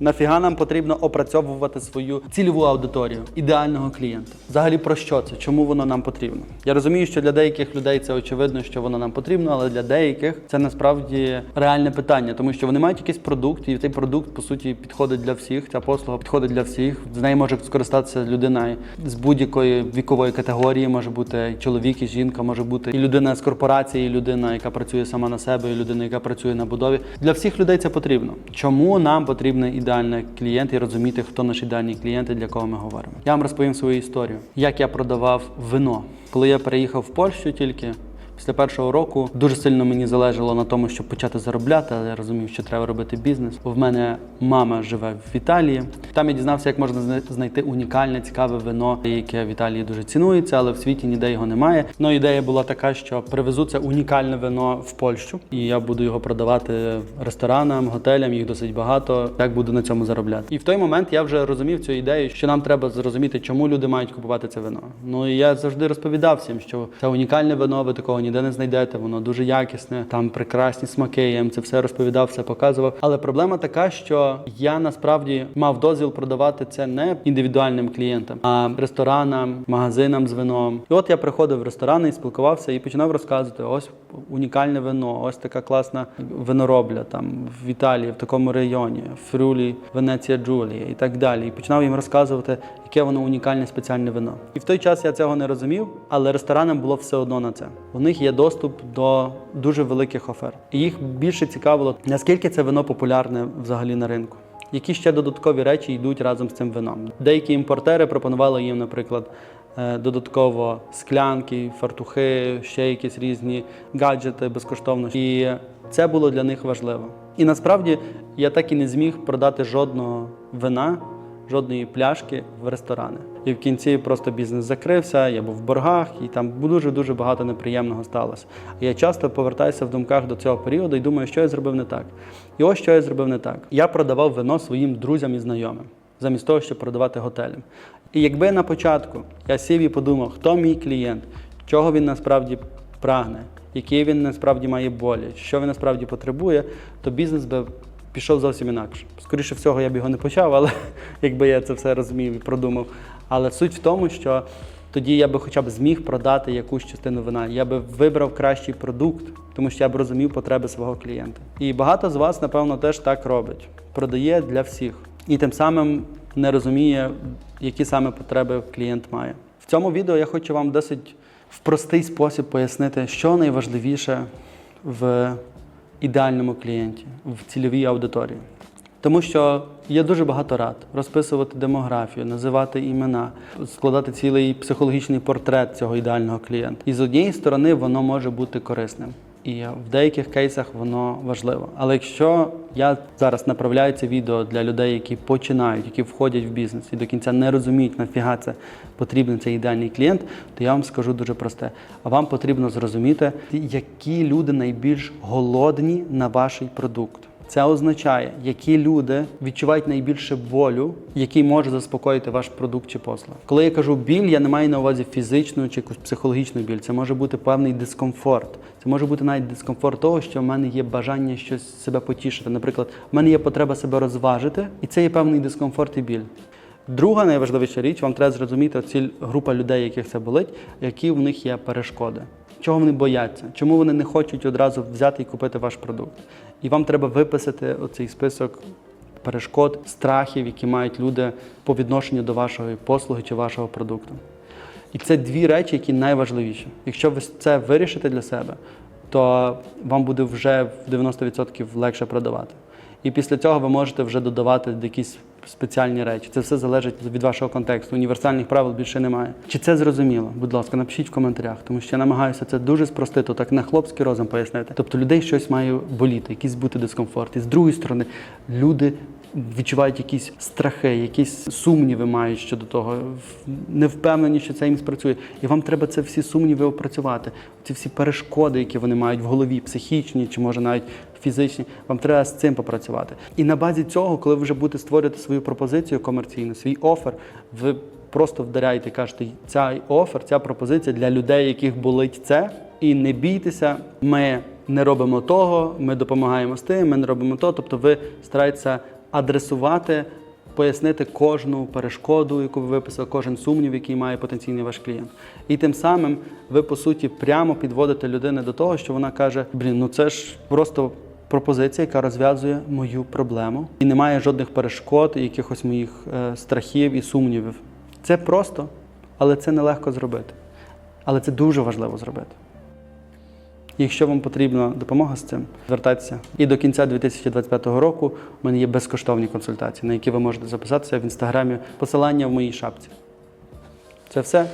Нафіга нам потрібно опрацьовувати свою цільову аудиторію, ідеального клієнта? Взагалі про що це? Чому воно нам потрібно? Я розумію, що для деяких людей це очевидно, що воно нам потрібно, але для деяких це насправді реальне питання, тому що вони мають якийсь продукт, і цей продукт по суті підходить для всіх. Ця послуга підходить для всіх. З нею може скористатися людина з будь-якої вікової категорії, може бути і чоловік, і жінка, може бути і людина з корпорації, і людина, яка працює сама на себе, і людина, яка працює на будові. Для всіх людей це потрібно. Чому нам потрібен ідеальний клієнт і розуміти, хто наші ідеальні клієнти, для кого ми говоримо? Я вам розповім свою історію, як я продавав вино. Коли я переїхав в Польщу тільки. Після першого року дуже сильно мені залежало на тому, щоб почати заробляти, але я розумів, що треба робити бізнес. В мене мама живе в Італії. Там я дізнався, як можна зна- знайти унікальне, цікаве вино, яке в Італії дуже цінується, але в світі ніде його немає. Ну ідея була така, що привезу це унікальне вино в Польщу, і я буду його продавати ресторанам, готелям. Їх досить багато. Як буду на цьому заробляти? І в той момент я вже розумів цю ідею, що нам треба зрозуміти, чому люди мають купувати це вино. Ну і я завжди розповідав всім, що це унікальне вино, ви такого ніде не знайдете, воно дуже якісне, там прекрасні смаки. Я їм це все розповідав, все показував. Але проблема така, що я насправді мав дозвіл продавати це не індивідуальним клієнтам, а ресторанам, магазинам з вином. І от я приходив в ресторани і спілкувався і починав розказувати: ось унікальне вино, ось така класна виноробля там в Італії, в такому районі, Фрюлі, Венеція Джулія і так далі. І починав їм розказувати, яке воно унікальне спеціальне вино. І в той час я цього не розумів, але ресторанам було все одно на це. У них є доступ до дуже великих оферт. І їх більше цікавило, наскільки це вино популярне взагалі на ринку. Які ще додаткові речі йдуть разом з цим вином? Деякі імпортери пропонували їм, наприклад, е, додатково склянки, фартухи, ще якісь різні гаджети безкоштовно. І це було для них важливо. І насправді я так і не зміг продати жодного вина, жодної пляшки в ресторани. І в кінці просто бізнес закрився, я був в боргах, і там дуже дуже багато неприємного сталося. Я часто повертаюся в думках до цього періоду і думаю, що я зробив не так. І ось що я зробив не так. Я продавав вино своїм друзям і знайомим, замість того, щоб продавати готелям. І якби на початку я сів і подумав, хто мій клієнт, чого він насправді прагне, які він насправді має болі, що він насправді потребує, то бізнес би пішов зовсім інакше. Скоріше всього, я б його не почав, але якби я це все розумів і продумав. Але суть в тому, що тоді я би хоча б зміг продати якусь частину вина. Я би вибрав кращий продукт, тому що я б розумів потреби свого клієнта. І багато з вас, напевно, теж так робить. Продає для всіх. І тим самим не розуміє, які саме потреби клієнт має. В цьому відео я хочу вам досить в простий спосіб пояснити, що найважливіше в ідеальному клієнті, в цільовій аудиторії. Тому що є дуже багато рад розписувати демографію, називати імена, складати цілий психологічний портрет цього ідеального клієнта. І з однієї сторони воно може бути корисним. І в деяких кейсах воно важливо. Але якщо я зараз направляю це відео для людей, які починають, які входять в бізнес і до кінця не розуміють, нафіга це потрібен цей ідеальний клієнт, то я вам скажу дуже просте. А вам потрібно зрозуміти, які люди найбільш голодні на ваш продукт. Це означає, які люди відчувають найбільше болю, який може заспокоїти ваш продукт чи послуга. Коли я кажу біль, я не маю на увазі фізичну чи якусь психологічну біль. Це може бути певний дискомфорт. Це може бути навіть дискомфорт того, що в мене є бажання щось себе потішити. Наприклад, в мене є потреба себе розважити, і це є певний дискомфорт і біль. Друга найважливіша річ, вам треба зрозуміти ціль група людей, яких це болить, які в них є перешкоди. Чого вони бояться? Чому вони не хочуть одразу взяти і купити ваш продукт? І вам треба виписати оцей список перешкод, страхів, які мають люди по відношенню до вашої послуги чи вашого продукту. І це дві речі, які найважливіші. Якщо ви це вирішите для себе, то вам буде вже в 90% легше продавати. І після цього ви можете вже додавати якісь спеціальні речі. Це все залежить від вашого контексту. Універсальних правил більше немає. Чи це зрозуміло? Будь ласка, напишіть в коментарях, тому що я намагаюся це дуже спростити, так на хлопський розум пояснити. Тобто людей щось має боліти, якийсь бути дискомфорт. І з другої сторони, люди відчувають якісь страхи, якісь сумніви мають щодо того, не впевнені, що це їм спрацює. І вам треба це всі сумніви опрацювати. Ці всі перешкоди, які вони мають в голові, психічні чи може навіть фізичні, вам треба з цим попрацювати. І на базі цього, коли ви вже будете створювати свою пропозицію комерційну, свій офер, ви просто вдаряєте, кажете, ця офер, ця пропозиція для людей, яких болить це, і не бійтеся, ми не робимо того, ми допомагаємо з тим, ми не робимо того. Тобто ви стараєтеся адресувати, пояснити кожну перешкоду, яку ви виписали, кожен сумнів, який має потенційний ваш клієнт. І тим самим ви, по суті, прямо підводите людину до того, що вона каже: Блін, ну це ж просто пропозиція, яка розв'язує мою проблему, і немає жодних перешкод, і якихось моїх е, страхів і сумнівів. Це просто, але це нелегко зробити. Але це дуже важливо зробити. Якщо вам потрібна допомога з цим, звертайтеся. І до кінця 2025 року в мене є безкоштовні консультації, на які ви можете записатися в інстаграмі. Посилання в моїй шапці. Це все.